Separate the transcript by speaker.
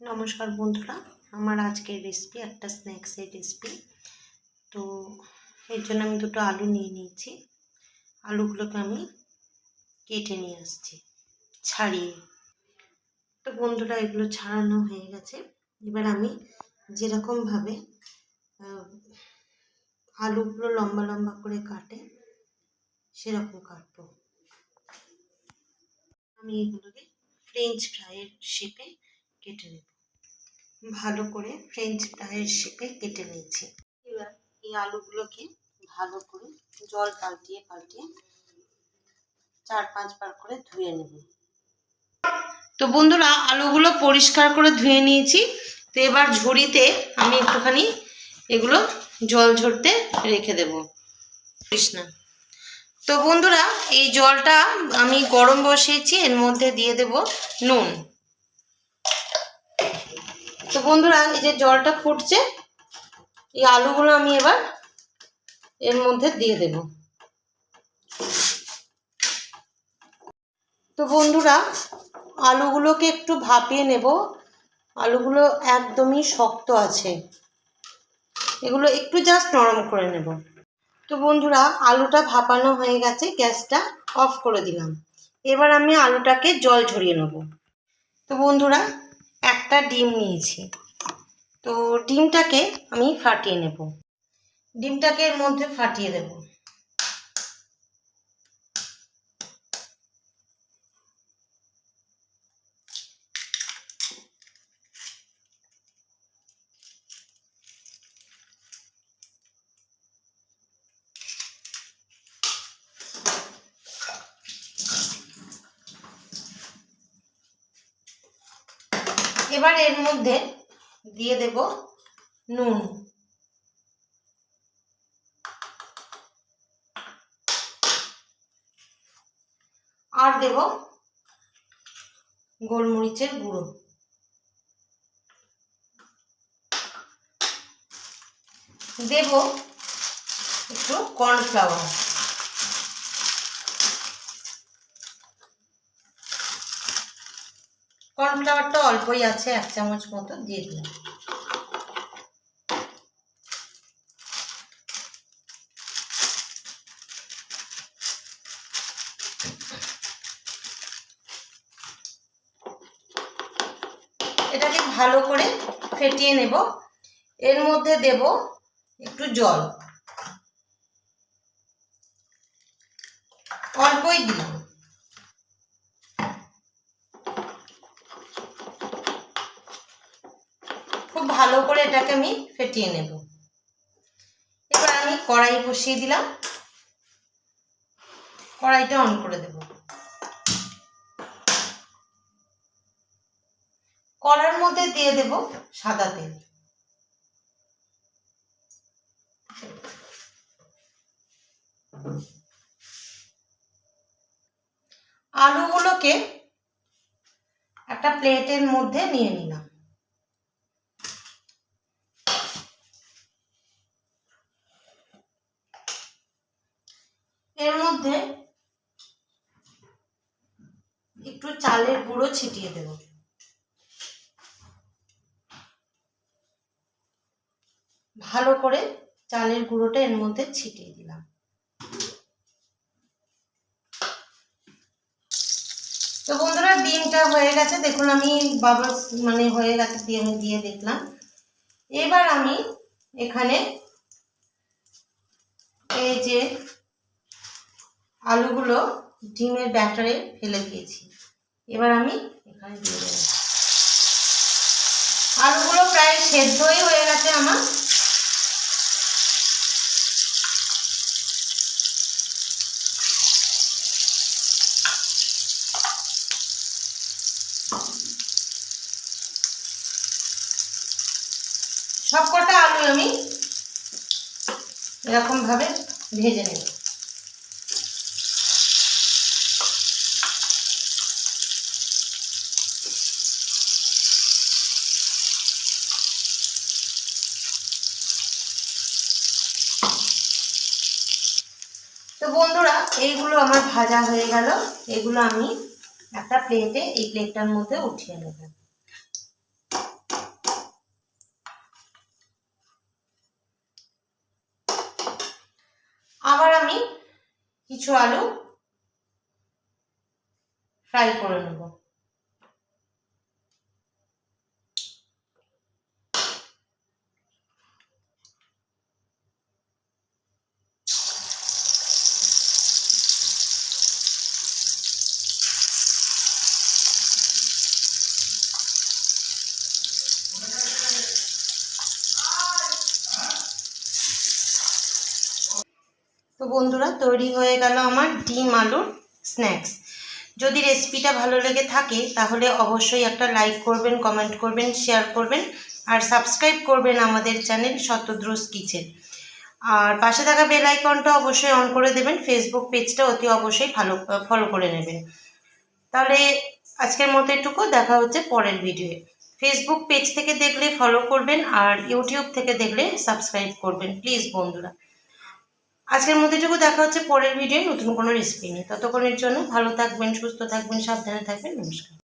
Speaker 1: নমস্কার বন্ধুরা, আমার আজকের রেসিপি একটা স্ন্যাক্সের রেসিপি তো এর জন্য আমি দুটো আলু নিয়ে নিয়েছি। আলুগুলোকে আমি কেটে নিয়ে আসছি, ছাড়িয়ে। তো বন্ধুরা, এগুলো ছাড়ানো হয়ে গেছে। এবার আমি যেরকমভাবে আলুগুলো লম্বা লম্বা করে কাটে, সেরকম কাটবো। আমি এগুলোকে ফ্রেঞ্চ ফ্রাইয়ের শেপে কেটে নেব। ভালো করে ফ্রেঞ্চ ফ্রাইয়ের শেপে কেটে নিয়েছি। এবার এই আলুগুলোকে ভালো করে জল পাল্টিয়ে পাল্টিয়ে চার পাঁচবার করে ধুয়ে নেব। তো বন্ধুরা, আলুগুলো পরিষ্কার করে ধুয়ে নিয়েছি। তো এবার ঝুড়িতে আমি একটুখানি এগুলো জল ঝরতে রেখে দেব। না তো বন্ধুরা, এই জলটা আমি গরম বসিয়েছি, এর মধ্যে দিয়ে দেব নুন। তো বন্ধুরা, এই যে জলটা ফুটছে, এই আলুগুলো আমি এবার এর মধ্যে দিয়ে দেব। তো বন্ধুরা, আলুগুলোকে একটু ভাপিয়ে নেব। আলুগুলো একদমই শক্ত আছে। এগুলো একটু জাস্ট নরম করে নেব। তো বন্ধুরা, আলুটা ভাপানো হয়ে গেছে, গ্যাসটা অফ করে দিলাম। এবার আমি আলুটাকে জল ঝরিয়ে নেব। তো বন্ধুরা একটা ডিম নিয়েছি। তো ডিমটাকে আমি ফাটিয়ে নেব। ডিমটাকে এর মধ্যে ফাটিয়ে দেব। এবার এর মধ্যে দিয়ে দেব নুন। আর দেব গোলমরিচের গুঁড়ো। দেব একটু কর্নফ্লাওয়ার কর্নফ্লাওয়ারটা অল্পই আছে, এক চামচ মতো দিয়ে দিলাম। এটাকে ভালো করে ফেটিয়ে নেব। এর মধ্যে দেব একটু জল। অল্পই দিলাম ভালো করে এটাকে আমি ফেটিয়ে নেব। এবার আমি কড়াই বসিয়ে দিলাম। কড়াইটা অন করে দেব। কড়ার মধ্যে দিয়ে দেব সাদা তেল। আলুগুলোকে একটা প্লেটের মধ্যে নিয়ে নিলাম এর মধ্যে একটু চালের গুঁড়ো ছিটিয়ে দেব। ভালো করে চালের গুঁড়োটা এর মধ্যে ছিটিয়ে দিলাম। তো বন্ধুরা, ডিমটা হয়ে গেছে। দেখুন, আমি বাবার মানে হয়ে গেছে, দিয়ে আমি দিয়ে দেখলাম। এবার আমি এখানে এই যে আলুগুলো ডিমের ব্যাটারে ফেলে দিয়েছি। এবার আমি এখানে দিয়ে দেবো। আলুগুলো প্রায় সেদ্ধই হয়ে গেছে আমার। সব কটা আলু আমি এরকমভাবে ভেজে নেব। তো বন্ধুরা, এইগুলো আমার ভাজা হয়ে গেল। এগুলো আমি একটা প্লেটে এই প্লেটটার মধ্যে উঠিয়ে নেব। আবার আমি কিছু আলু ফ্রাই করে নেব। তো বন্ধুরা, তৈরি হয়ে গেল আমার ডিম আলুর স্ন্যাক্স যদি রেসিপিটা ভালো লেগে থাকে, তাহলে অবশ্যই একটা লাইক করবেন কমেন্ট করবেন শেয়ার করবেন, আর সাবস্ক্রাইব করবেন আমাদের চ্যানেল শতদ্রুস কিচেন আর পাশে থাকা বেল আইকনটা অবশ্যই অন করে দেবেন ফেসবুক পেজটা অতি অবশ্যই ভালো ফলো করে নেবেন। তাহলে আজকের মতো এটুকু, দেখা হচ্ছে পরের ভিডিওয়ে ফেসবুক পেজ থেকে দেখলে ফলো করবেন, আর ইউটিউব থেকে দেখলে সাবস্ক্রাইব করবেন প্লিজ বন্ধুরা। আজকের মধ্যেটুকু দেখা হচ্ছে পরের ভিডিও নতুন কোনো রেসিপি নিয়ে। ততক্ষণের জন্য ভালো থাকবেন, সুস্থ থাকবেন, সাবধানে থাকবেন, নমস্কার।